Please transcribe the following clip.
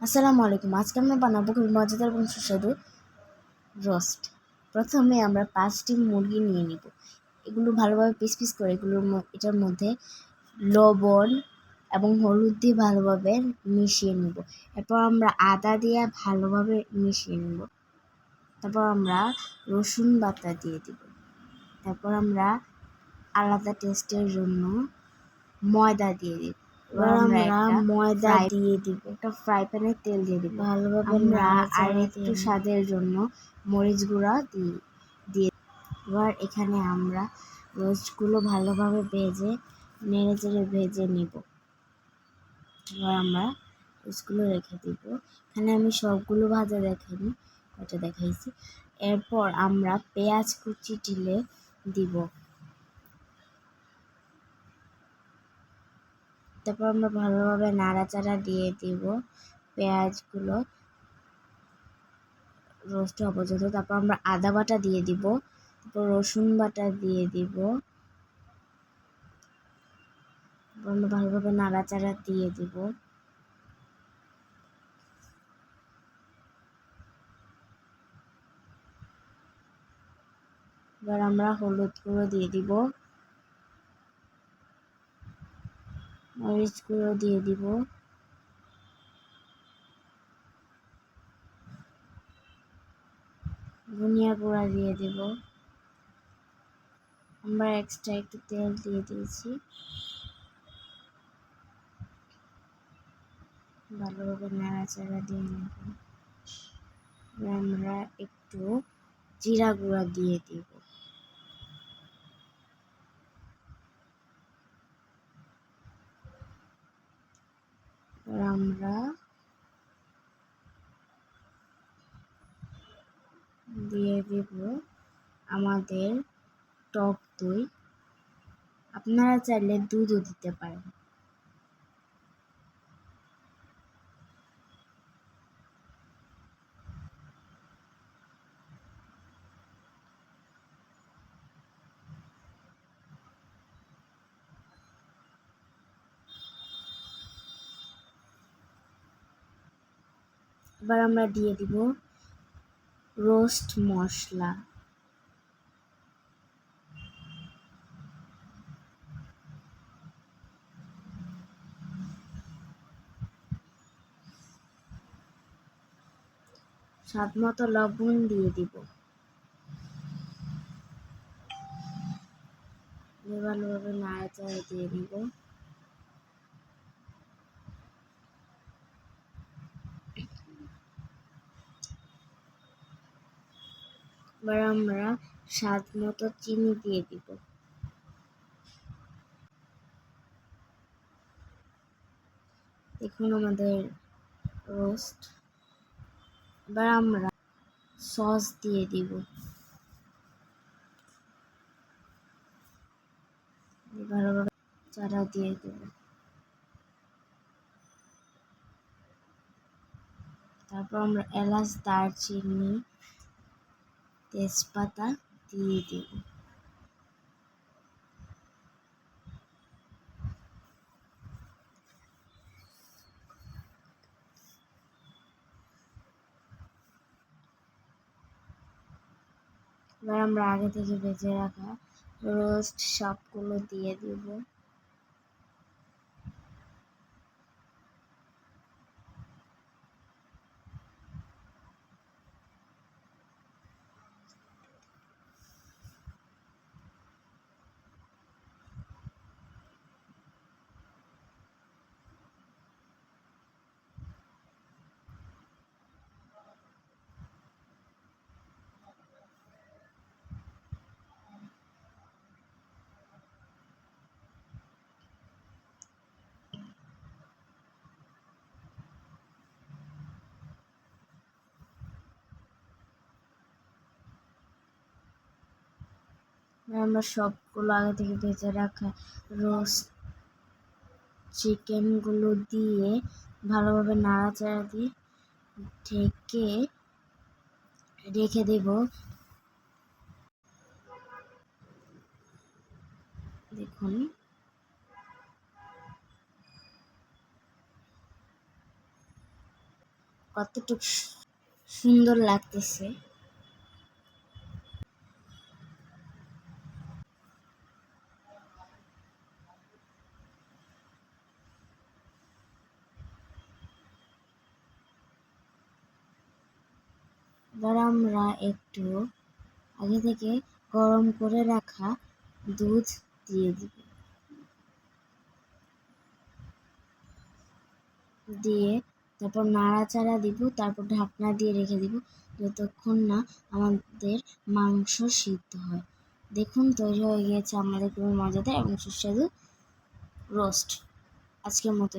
আসসালামু আলাইকুম। আজকে আমরা বানাবো খুবই মজাদার এবং সুস্বাদু রোস্ট প্রথমে আমরা পাঁচটি মুরগি নিয়ে নিব। এগুলো ভালোভাবে পিস পিস করে এগুলোর এটার মধ্যে লবণ এবং হলুদ দিয়ে ভালোভাবে মিশিয়ে নিব। এরপর আমরা আদা দিয়ে ভালোভাবে মিশিয়ে নিব। তারপর আমরা রসুন বাটা দিয়ে দিব। তারপর আমরা আলাদা টেস্টের জন্য ময়দা দিয়ে দিব। এবার আমরা ময়দা দিয়ে দিব। একটা ফ্রাই প্যানে তেল দিয়ে দিব। ভালোভাবে আমরা আর একটু স্বাদের জন্য মরিচ গুঁড়া দিই দিয়ে এবার এখানে আমরা রোস্টগুলো ভালোভাবে ভেজে নেড়ে চেড়ে ভেজে নিব। এবার আমরা রোস্টগুলো রেখে দিব। এখানে আমি সবগুলো ভাজা দেখাইনি ওটা দেখাইছি। এরপর আমরা পেঁয়াজ কুচি টিলে দিব। তারপর আমরা ভালোভাবে নাড়াচাড়া দিয়ে দিব পেঁয়াজগুলো, রোস্ট হওয়া পর্যন্ত। তারপর আমরা আদা বাটা দিয়ে দিব, তারপর রসুন বাটা দিয়ে দিব। আমরা ভালোভাবে নাড়াচাড়া দিয়ে দিব। এবার আমরা হলুদ গুঁড়ো দিয়ে দিব। মরিচ গুঁড়ো দিয়ে দিব। ধনিয়া গুঁড়া দিয়ে দিব। আমরা এক্সট্রা একটু তেল দিয়ে দিয়েছি। ভালোভাবে নাড়াচাড়া দিয়ে নেব। আমরা একটু জিরা গুঁড়া দিয়ে দিব। আমরা দিয়ে দেব আমাদের টক দই। আপনারা চাইলে দুধও দিতে পারেন। এবার আমরা দিয়ে দিব রোস্ট মশলা। স্বাদ মতো লবণ দিয়ে দিব। ভালোভাবে নাড়াচাড়া দিয়ে দিব। এবার আমরা স্বাদ মতো চিনি দিয়ে দিব। দেখুন আমাদের রোস্ট এবার আমরা সস দিয়ে দিব। ভালোভাবে চারা দিয়ে দেব। তারপর আমরা এলাচ, দারচিনি তেজপাতা দিয়ে দেব। এবার আমরা আগে থেকে ভেজে রাখা রোস্ট সবগুলো দিয়ে দিব। আমরা সবগুলো আগে থেকে ভেজে রাখা রোস্ট চিকেনগুলো দিয়ে ভালোভাবে নাড়াচাড়া দিয়ে ঢেকে রেখে দেব। দেখুন। কতটুকু সুন্দর লাগতেছে। এবার আমরা একটু আগে থেকে গরম করে রাখা দুধ দিয়ে দিব। দিয়ে তারপর নাড়াচাড়া দিব, তারপর ঢাকনা দিয়ে রেখে দিব যতক্ষণ না আমাদের মাংস সিদ্ধ হয়। দেখুন, তৈরি হয়ে গিয়েছে আমাদের খুবই মজাদার এবং সুস্বাদু রোস্ট। আজকের মতো।